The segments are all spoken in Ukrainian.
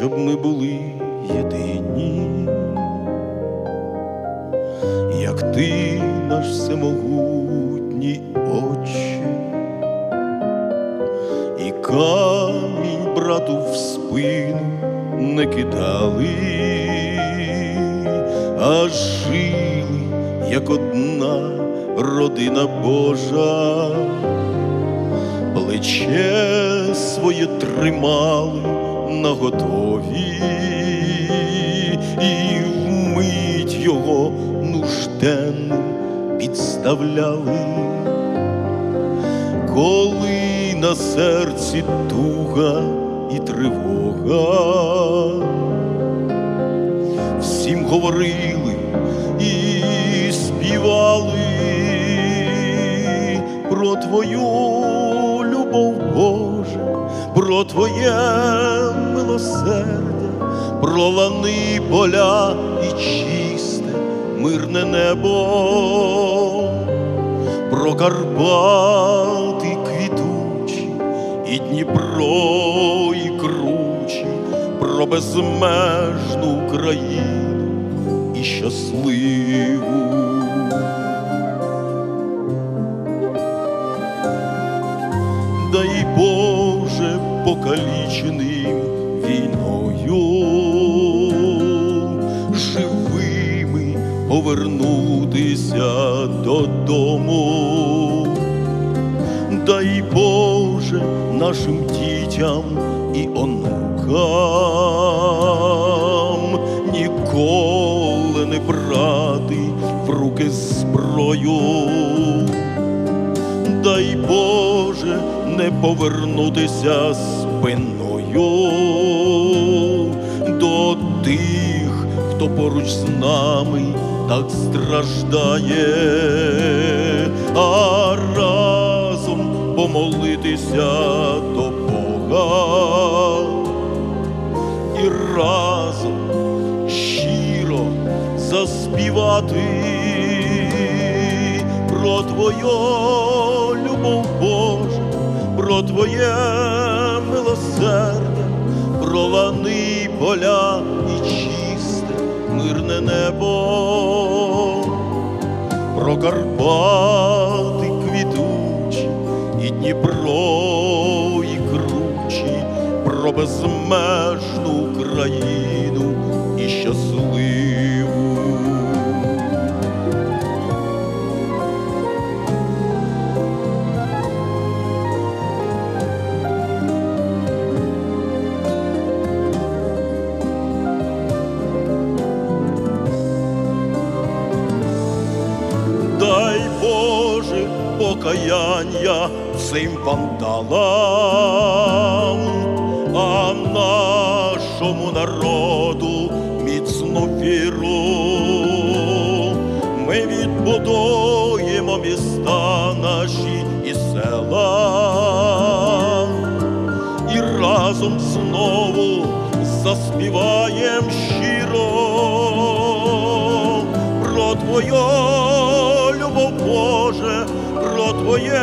щоб ми були єдині, як ти наш всемогутній Отче, і камінь брату в спину не кидали, а жили, як одна родина Божа. Плече своє тримали наготові, і вмить його нужденним підставляли, коли на серці туга і тривога, всім говорили і співали про Твою любов, Боже, про Твоє милосердя, про лани поля і чисте, мирне небо, про Карпати квітучі і Дніпро і кручі, про безмежну Україну і щасливу. дай Боже покаліченим війною, живими повернутися додому, дай Боже нашим дітям і онукам ніколи не брати в руки зброю Боже не повернутися спиною до тих, хто поруч з нами так страждає, а разом помолитися до Бога. І разом щиро заспівати про Твою любов, Боже, про Твоє милосердя, про лани поля і чисте мирне небо, про Карпати квітучі і Дніпро і кручі, про безмежну Україну і щасливу. Покаяння всім вандалам, а нашому народу міцну віру. Ми відбудуємо міста наші і села, і разом знову заспіваєм щиро про Твою любов, Боже, Твоє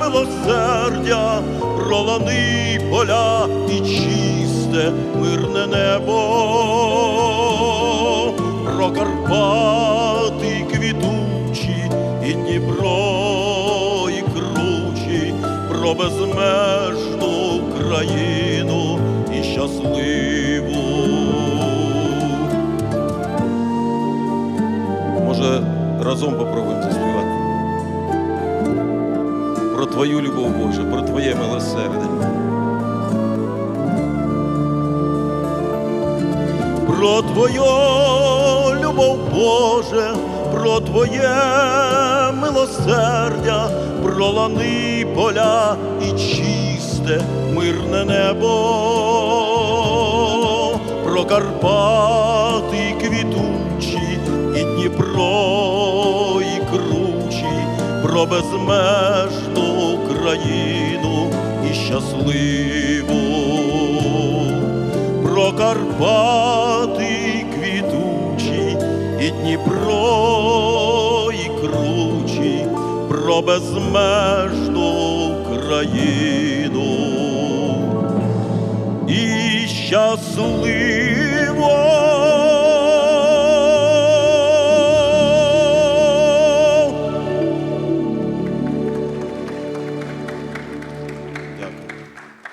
милосердя, про лани поля і чисте мирне небо, про Карпати квітучі і Дніпро і кручі, про безмежну Україну і щасливу. Може, разом попробуємо Твою любов, Боже, про Твоє милосердя. Про Твою любов, Боже, про Твоє милосердя, про лани поля і чисте мирне небо, про Карпати квітучі і Дніпро і кручі, про безмежну Україну і щасливу, про Карпати квітучі і Дніпро і кручі, про безмежну країну і щасливу.